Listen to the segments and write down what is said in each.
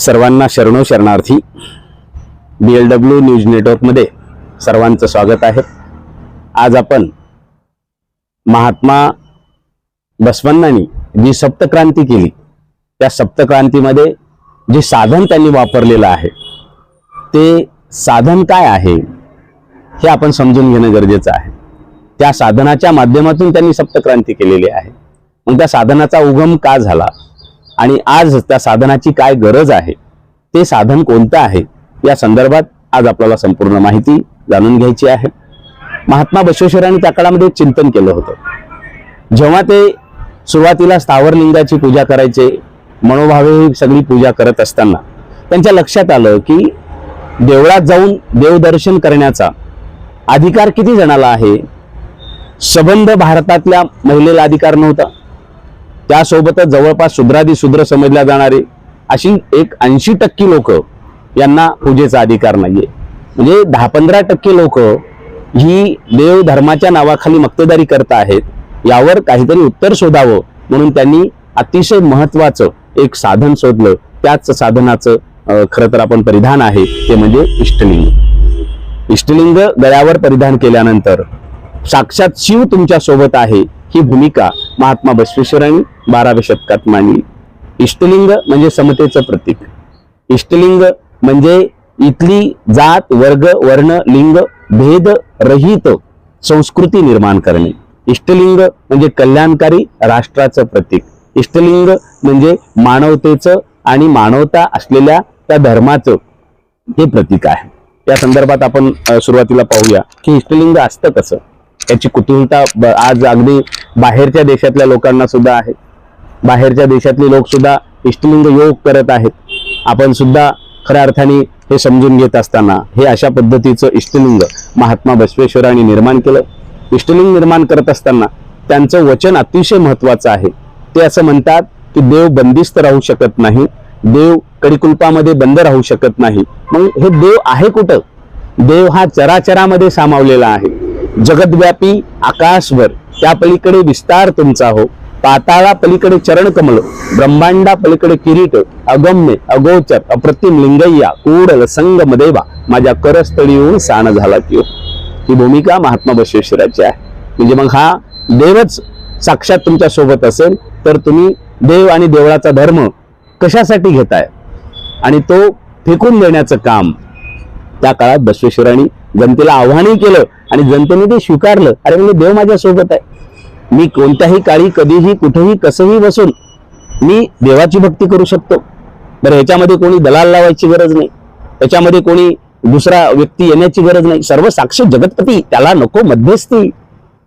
सर्वांना शरणो शरणार्थी. बी L W news नेटवर्कमध्ये सर्वांचं स्वागत आहे. आज आपण महात्मा बसवन्नानी जी सप्तक्रांती केली त्या सप्तक्रांतीमध्ये जे साधन त्यांनी वापरलेलं आहे ते साधन काय आहे हे आपण समजून घेणं गरजेचं आहे. त्या साधनाच्या माध्यमातून त्यांनी सप्तक्रांती केलेली आहे. मग त्या साधनाचा उगम का झाला? आणि आज त्या साधनाची काय गरज आहे ते साधन कोणतं आहे या संदर्भात आज आपल्याला संपूर्ण माहिती जाणून घ्यायची आहे. महात्मा बसवेश्वरांनी त्या काळामध्ये चिंतन केलं होतं. जेव्हा ते सुरुवातीला स्थावरलिंगाची पूजा करायचे मनोभावे ही सगळी पूजा करत असताना त्यांच्या लक्षात आलं की देवळात जाऊन देवदर्शन करण्याचा अधिकार किती जणाला आहे? सबंध भारतातल्या महिलेला अधिकार नव्हता. त्यासोबतच जवळपास शूद्रादी शूद्र समजल्या जाणारे अशी एक ऐंशी टक्के लोक यांना पूजेचा अधिकार नाहीये. म्हणजे दहा पंधरा टक्के लोक ही देव धर्माच्या नावाखाली मक्तेदारी करत आहेत यावर काहीतरी उत्तर शोधावं म्हणून त्यांनी अतिशय महत्वाचं एक साधन शोधलं. त्याच साधनाचं खरं तर आपण परिधान आहे ते म्हणजे इष्टलिंग. इष्टलिंग गळ्यावर परिधान केल्यानंतर साक्षात शिव तुमच्यासोबत आहे ही भूमिका महात्मा बसवेश्वरांनी बाराव्या शतकात मांडली. इष्टलिंग म्हणजे समतेचं प्रतीक. इष्टलिंग म्हणजे इथली जात वर्ग वर्ण लिंग भेद रहित संस्कृती निर्माण करणे. इष्टलिंग म्हणजे कल्याणकारी राष्ट्राचं प्रतीक. इष्टलिंग म्हणजे मानवतेचं आणि मानवता असलेल्या त्या धर्माचं हे प्रतीक आहे. या संदर्भात आपण सुरुवातीला पाहूया की इष्टलिंग असतं कसं? याची कुतूहलता आज अगदी बाहेरच्या देशातल्या लोकांना सुद्धा आहे. बाहेरच्या देशातले लोक सुद्धा इष्टलिंग योग करत आहेत. आपण सुद्धा खऱ्या अर्थाने हे समजून घेत असताना हे अशा पद्धतीचं इष्टलिंग महात्मा बसवेश्वरांनी निर्माण केलं. इष्टलिंग निर्माण करत असताना त्यांचं वचन अतिशय महत्वाचं आहे. ते असं म्हणतात की देव बंदिस्त राहू शकत नाही देव कडीकुलपामध्ये बंद राहू शकत नाही. मग हे देव आहे कुठं? देव हा चराचरामध्ये सामावलेला आहे. जगदव्यापी आकाशवर त्या पलीकडे विस्तार तुमचा हो. पाताळा पलीकडे चरणकमल ब्रह्मांडा पलीकडे किरीट अगम्य अगोचर अप्रतिम लिंगय्या कूडल संगम देवा. माझ्या करस्थळी येऊन साण झाला की हो. ही भूमिका महात्मा बसवेश्वराची आहे. म्हणजे मग हा देवच साक्षात तुमच्यासोबत असेल तर तुम्ही देव आणि देवळाचा धर्म कशासाठी घेताय? आणि तो फेकून देण्याचं काम त्या काळात बसवेश्वरांनी जनतेला आव्हानही केलं आणि जनतेने ते स्वीकारलं. अरे म्हणजे देव माझ्या सोबत आहे. मी कोणत्याही काळी कधीही कुठेही कसंही बसून मी देवाची भक्ती करू शकतो. बरं ह्याच्यामध्ये कोणी दलाल लावायची गरज नाही. त्याच्यामध्ये कोणी दुसरा व्यक्ती येण्याची गरज नाही. सर्व साक्ष जगतपती त्याला नको मध्यस्थी.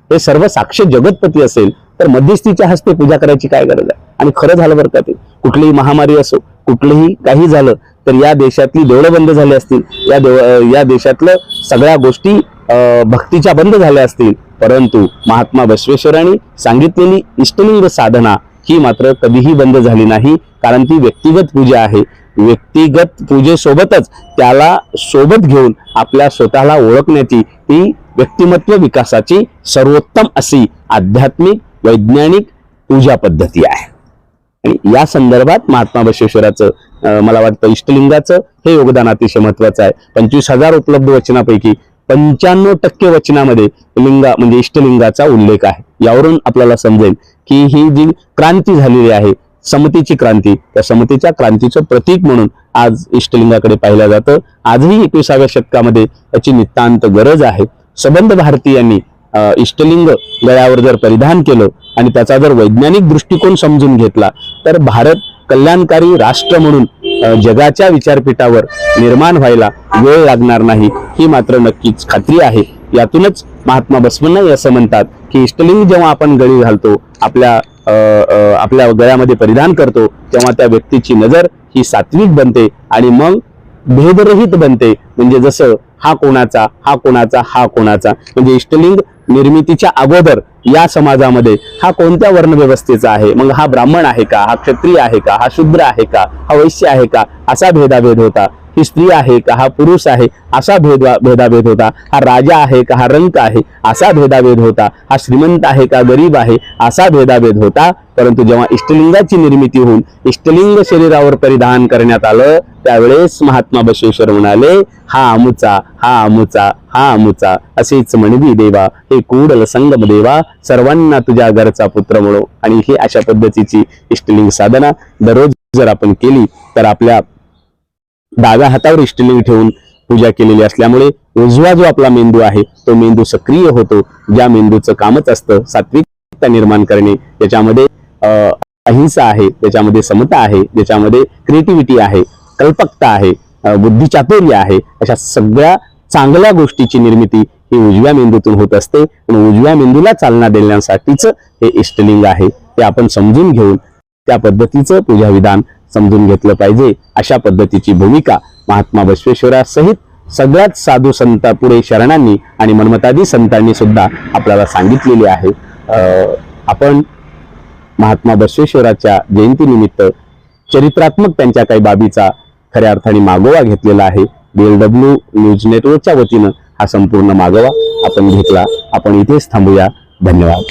हे सर्व साक्ष जगतपती असेल तर मध्यस्थीच्या हस्ते पूजा करायची काय गरज आहे? आणि खरं झालं बरं का ते? कुठलीही महामारी असो कुठलंही काही झालं तर या देशातली देवळं बंद झाली असतील या देव या देशातलं सगळ्या गोष्टी भक्तीच्या बंद झाल्या असतील. परंतु महात्मा बसवेश्वरांनी सांगितलेली इष्टलिंग साधना ही मात्र कधीही बंद झाली नाही कारण ती व्यक्तिगत पूजा आहे. व्यक्तिगत पूजेसोबतच त्याला सोबत घेऊन आपल्या स्वतःला ओळखण्याची ही व्यक्तिमत्व विकासाची सर्वोत्तम अशी आध्यात्मिक वैज्ञानिक पूजा पद्धती आहे. आणि या संदर्भात महात्मा बसवेश्वराचं मला वाटतं इष्टलिंगाचं हे योगदान अतिशय महत्वाचं आहे. पंचवीस हजार उपलब्ध वचनापैकी पंच्याण्णव टक्के वचनामध्ये लिंगा म्हणजे इष्टलिंगाचा उल्लेख आहे. यावरून आपल्याला समजेल की ही जी क्रांती झालेली आहे समतेची क्रांती त्या समतेच्या क्रांतीचं प्रतीक म्हणून आज इष्टलिंगाकडे पाहिलं जातं. आजही एकविसाव्या शतकामध्ये याची नितांत गरज आहे. सबंध भारतीयांनी इष्टलिंग गळ्यावर जर परिधान केलं आणि त्याचा जर वैज्ञानिक दृष्टिकोन समजून घेतला तर भारत कल्याणकारी राष्ट्र म्हणून जगाच्या विचारपीठावर निर्माण व्हायला वेळ लागणार नाही ही मात्र नक्कीच खात्री आहे. यातूनच महात्मा बसवण्णाई असं म्हणतात की इष्टलिंग जेव्हा आपण गळी घालतो आपल्या अं, आपल्या गळ्यामध्ये परिधान करतो तेव्हा त्या व्यक्तीची नजर ही सात्विक बनते आणि मग भेदरहित बनते. म्हणजे जसं हा कोणाचा हा कोणाचा हा कोणाचा. म्हणजे इष्टलिंग निर्मितीच्या अगोदर या समाजामध्ये हा कोणत्या वर्णव्यवस्थेचा आहे? मग हा ब्राह्मण आहे का? हा क्षत्रिय आहे का? हा शूद्र आहे का? हा वैश्य आहे का? असा भेदाभेद होता. ही स्त्री आहे का हा पुरुष आहे असा भेद भेदाभेद होता. हा राजा आहे का हा रंक आहे असा भेदाभेद होता. हा श्रीमंत आहे का गरीब आहे असा भेदाभेद होता. परंतु जेव्हा इष्टलिंगाची निर्मिती होऊन इष्टलिंग शरीरावर परिधान करण्यात आलं त्यावेळेस महात्मा बसवेश्वर म्हणाले हा आमुचा हा आमुचा हा आमुचा असेच म्हणवी देवा हे कुडल संगम देवा सर्वांना तुझ्या घरचा पुत्र म्हणो. आणि ही अशा पद्धतीची इष्टलिंग साधना दररोज जर आपण केली तर आपल्या डाव्या हातावर इष्टलिंग ठेवून पूजा केलेली असल्यामुळे उजवा जो आपला मेंदू आहे तो मेंदू सक्रिय होतो. ज्या मेंदूचं कामच असतं सात्विकता निर्माण करणे त्याच्यामध्ये अहिंसा आहे त्याच्यामध्ये समता आहे त्याच्यामध्ये क्रिएटिव्हिटी आहे कल्पकता आहे बुद्धिचातुर्य आहे अशा सगळ्या चांगल्या गोष्टीची निर्मिती ही उजव्या मेंदूतून होत असते. आणि उजव्या मेंदूला चालना देण्यासाठीच हे इष्टलिंग आहे ते आपण समजून घेऊन त्या पद्धतीचं पूजा विधान समजून घेतलं पाहिजे अशा पद्धतीची भूमिका महात्मा बसवेश्वरासहित सगळ्याच साधू संत पुढे शरणांनी आणि मनमतादी संतांनी सुद्धा आपल्याला सांगितलेली आहे. अं, आपण महात्मा बसवेश्वराच्या जयंतीनिमित्त चरित्रात्मक त्यांच्या काही बाबीचा खऱ्या अर्थाने मागोवा घेतलेला आहे. बीएलडब्ल्यू न्यूज नेटवर्कच्या वतीनं हा संपूर्ण मागोवा आपण घेतला. आपण इथेच थांबूया. धन्यवाद.